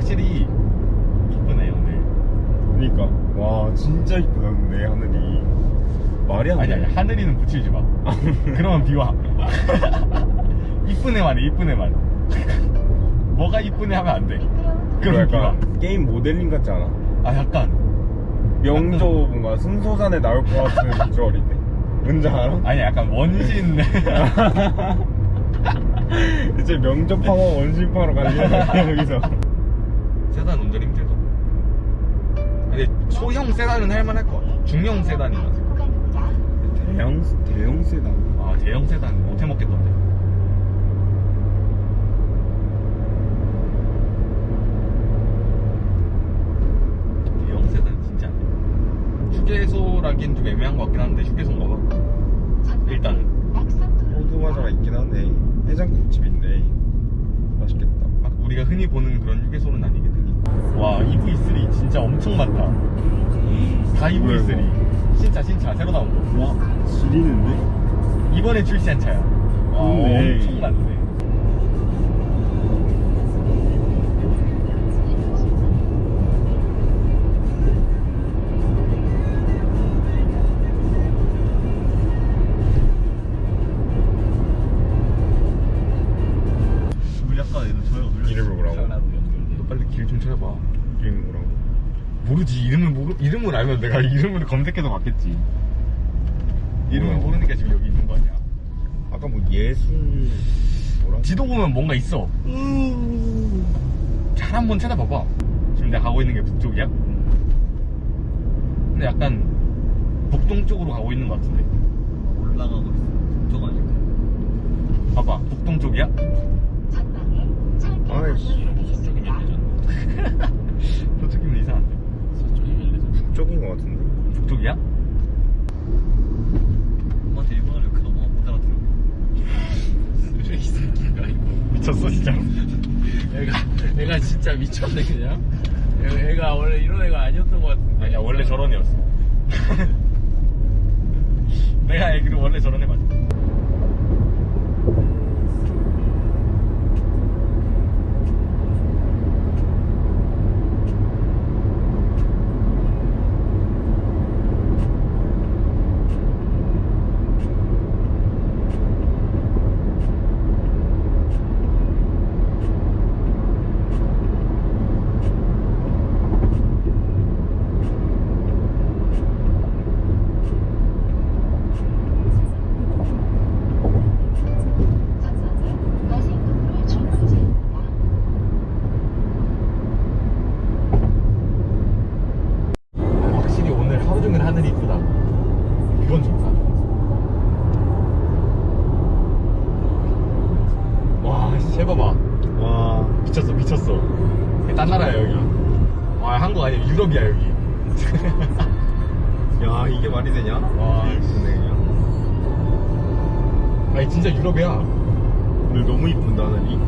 확실히 이쁘네요 오늘. 그니까. 와 진짜 이쁘다 근데 하늘이. 말이 안 아니 아니 하늘이는 붙이지 마. 아, 그러면 비와. 이쁘네만 해 이쁘네만 뭐가 이쁘네 하면 안돼. 그럼 비와 그러니까 게임 모델링 같지 않아? 아 약간. 명조 뭔가 승소산에 나올 것 같은 비주얼인데 뭔지 알아? 아니 약간 원신. 이제 명조 파워 원신파로 거야 여기서. 세단 운전 힘들다 근데 소형 세단은 할만할 것 같아. 중형 세단이나 대형 대형 세단. 아 대형 세단. 못 해 먹겠던데 대형 세단 진짜. 안 돼. 휴게소라긴 좀 애매한 것 같긴 한데 휴게소인가 봐 일단은 호두 과자가 있긴 하네. 해장국집인데. 맛있겠다. 막 우리가 흔히 보는 그런 휴게소는 아니거든 와 EV3 진짜 엄청 많다. 다 EV3 신차 신차 새로 나온 거. 와 지리는데? 이번에 출시한 차야. 와 좋네. 엄청 많네 아까 얘는 저희가 놀렸어 이름을 뭐라고? 너 빨리 길 좀 찾아봐 이름이 뭐라고? 모르지 이름을 모르 이름을 알면 내가 이름을 검색해서 봤겠지 이름을 뭐야? 모르니까 지금 여기 있는 거 아니야 아까 뭐 예술 뭐라? 지도 보면 뭔가 있어 잘 한번 찾아봐봐 지금 내가 가고 있는 게 북쪽이야? 근데 약간 북동 쪽으로 가고 있는 것 같은데 올라가고 있어. 저거 아닐까? 봐봐 북동 쪽이야? 아이씨 서쪽이면 되잖아. 서쪽이면 이상한데 서쪽이면 되잖아. 쪽인 것 같은데 북쪽이야? 엄마한테 일본어를 이렇게 넘어가 못 알아들어. 쓰레기 새끼인가 이거. 미쳤어 진짜 애가 애가 진짜 미쳤네 그냥. 애가, 애가 원래 이런 애가 아니었던 것 같은데. 아니야 원래 저런 애였어 내가 알기로 원래 저런 애 맞아 확실히 오늘 하루 종일 하늘이 이쁘다 이건 좋다 해봐봐 와. 미쳤어 미쳤어. 딴 나라야 여기. 와 한국 아니야 유럽이야 여기. 야 이게 말이 되냐? 와, 그냥 아니 진짜 유럽이야. 오늘 너무 이쁜다 하늘이